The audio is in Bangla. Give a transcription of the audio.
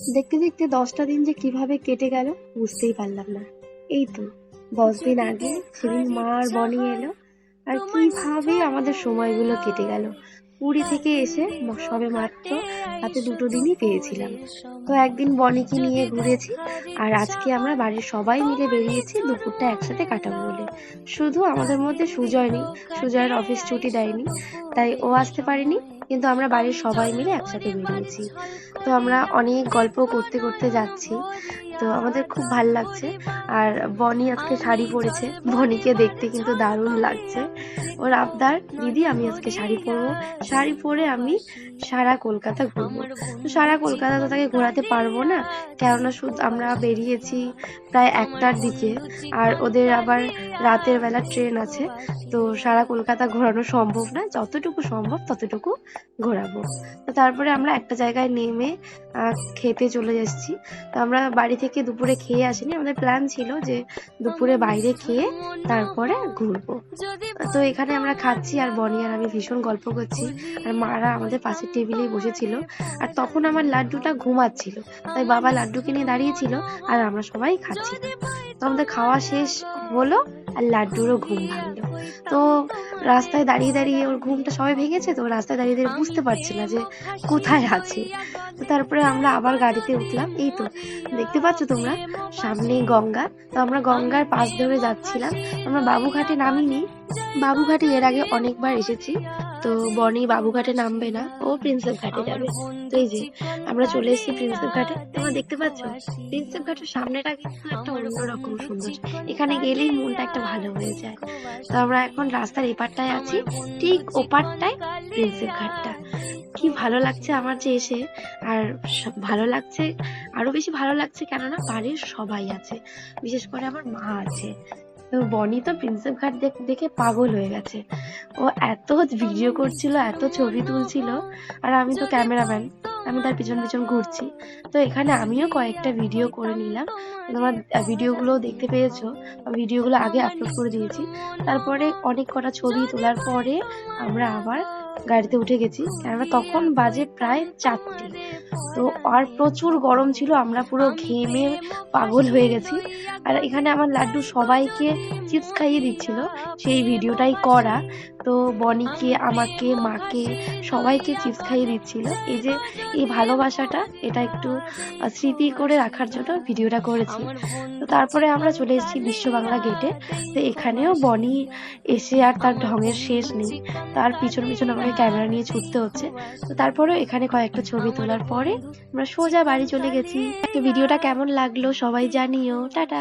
দেখতে দেখতে দশটা দিন যে কীভাবে কেটে গেল, বুঝতেই পারলাম না। এই তো, দশ দিন আগে সেদিন মা আর বনি এলো, আর কীভাবে আমাদের সময়গুলো কেটে গেল। পুরী থেকে এসে সবে মাত্র হাতে দুটো দিনই পেয়েছিলাম। তো একদিন বনিকে নিয়ে ঘুরেছি, আর আজকে আমরা বাড়ির সবাই মিলে বেরিয়েছি দুপুরটা একসাথে কাটাবো বলে। শুধু আমাদের মধ্যে সুজয় নেই, সুজয়ের অফিস ছুটি দেয়নি, তাই ও আসতে পারেনি কিন্তু আমরা বাড়ির সবাই মিলে একসাথে বেরিয়েছি। তো আমরা অনেক গল্প করতে করতে যাচ্ছি। তো আমাদের খুব ভালো লাগছে। আর বনি আজকে শাড়ি পরেছে। বনিকে দেখতে কিন্তু দারুণ লাগছে। ওর আবদার, দিদি, আমি আজকে শাড়ি পরবো। শাড়ি পরে আমি সারা কলকাতা ঘুরবো। তো সারা কলকাতা তো তাকে ঘোরাতে পারব না। কেননা শুধু আমরা বেরিয়েছি প্রায় একটার দিকে। আর ওদের আবার রাতের বেলা ট্রেন আছে। তো সারা কলকাতা ঘোরানো সম্ভব না। যতটুকু সম্ভব ততটুকু ঘোরাবো। তো তারপরে আমরা একটা জায়গায় নেমে খেতে চলে এসেছি। তো আমরা বাড়ি থেকে দুপুরে খেয়ে আসিনি। আমাদের প্ল্যান ছিল যে দুপুরে বাইরে খেয়ে তারপরে ঘুরবো। তো এখানে আমরা খাচ্ছি আর বনি আর আমি ভীষণ গল্প করছি। আর মারা আমাদের পাশের টেবিলেই বসেছিল। আর তখন আমার লাড্ডুটা ঘুমাচ্ছিল। তাই বাবা লাড্ডুকে নিয়ে দাঁড়িয়েছিল আর আমরা সবাই খাচ্ছি। তো আমাদের খাওয়া শেষ হলো আর লাড্ডুরও ঘুম ভাঙলো। তো রাস্তায় দাঁড়িয়ে দাঁড়িয়ে ওর ঘুমটা সবাই ভেঙেছে, তো রাস্তায় দাঁড়িয়ে দাঁড়িয়ে বুঝতে পারছি না যে কোথায় আছে। তো তারপরে আমরা আবার গাড়িতে উঠলাম, এই তো দেখতে পাচ্ছ তোমরা সামনে গঙ্গা। তো আমরা গঙ্গার পাশ ধরে যাচ্ছিলাম, আমরা বাবুঘাটে নামিনি। বাবুঘাটে এর আগে অনেকবার এসেছি তো বনি বাবুঘাটে নামবে না, ও প্রিন্সেপ ঘাটে যাবে। তো এই যে, আমরা চলে এসেছি প্রিন্সেপ ঘাটে। তোমরা দেখতে পাচ্ছ, প্রিন্সেপ ঘাটের সামনেটা কিন্তু একটা অন্যরকম সুন্দর। এখানে গেলেই মনটা একটা ভালো হয়ে যায়। তো আমরা এখন রাস্তার এপারটায় আছি, ঠিক ওপারটায় প্রিন্সেপ ঘাটটা। কি ভালো লাগছে আমার যে এসে, আর ভালো লাগছে, আরও বেশি ভালো লাগছে কেননা বাড়ির সবাই আছে। বিশেষ করে আমার মা আছে। তো বনি তো প্রিন্সেপ ঘাট দেখ- পাগল হয়ে গেছে। ও এত ভিডিও করছিল, এত ছবি তুলছিল, আর আমি তো ক্যামেরাম্যান আমি তার পিছন পিছন ঘুরছি। তো এখানে আমিও কয়েকটা ভিডিও করে নিলাম। তোমার ভিডিওগুলো দেখতে পেয়েছ ভিডিওগুলো আগে আপলোড করে দিয়েছি। তারপরে অনেক কটা ছবি তোলার পরে আমরা আবার গাড়িতে উঠে গেছি। কেননা তখন বাজে প্রায় চারটে। তো আর প্রচুর গরম ছিল আমরা পুরো ঘেমে পাগল হয়ে গেছি। আর এখানে আমার লাড্ডু সবাইকে চিপস খাইয়ে দিচ্ছিল সেই ভিডিওটাই করা। তো বনিকে আমাকে মাকে সবাইকে চিপস খাইয়ে দিচ্ছিল। এই যে এই ভালোবাসাটা এটা একটু স্মৃতি করে রাখার জন্য ভিডিওটা করেছি। তো তারপরে আমরা চলে এসেছি বিশ্ব বাংলা গেটে। তো এখানেও বনি এসে আর তার ঢঙের শেষ নেই। তার পিছন পিছন আমাকে ক্যামেরা নিয়ে ছুটতে হচ্ছে। তো তারপরেও এখানে কয়েকটা ছবি তোলার পরে আমরা সোজা বাড়ি চলে গেছি। তো ভিডিওটা কেমন লাগল সবাই জানিও। টাটা।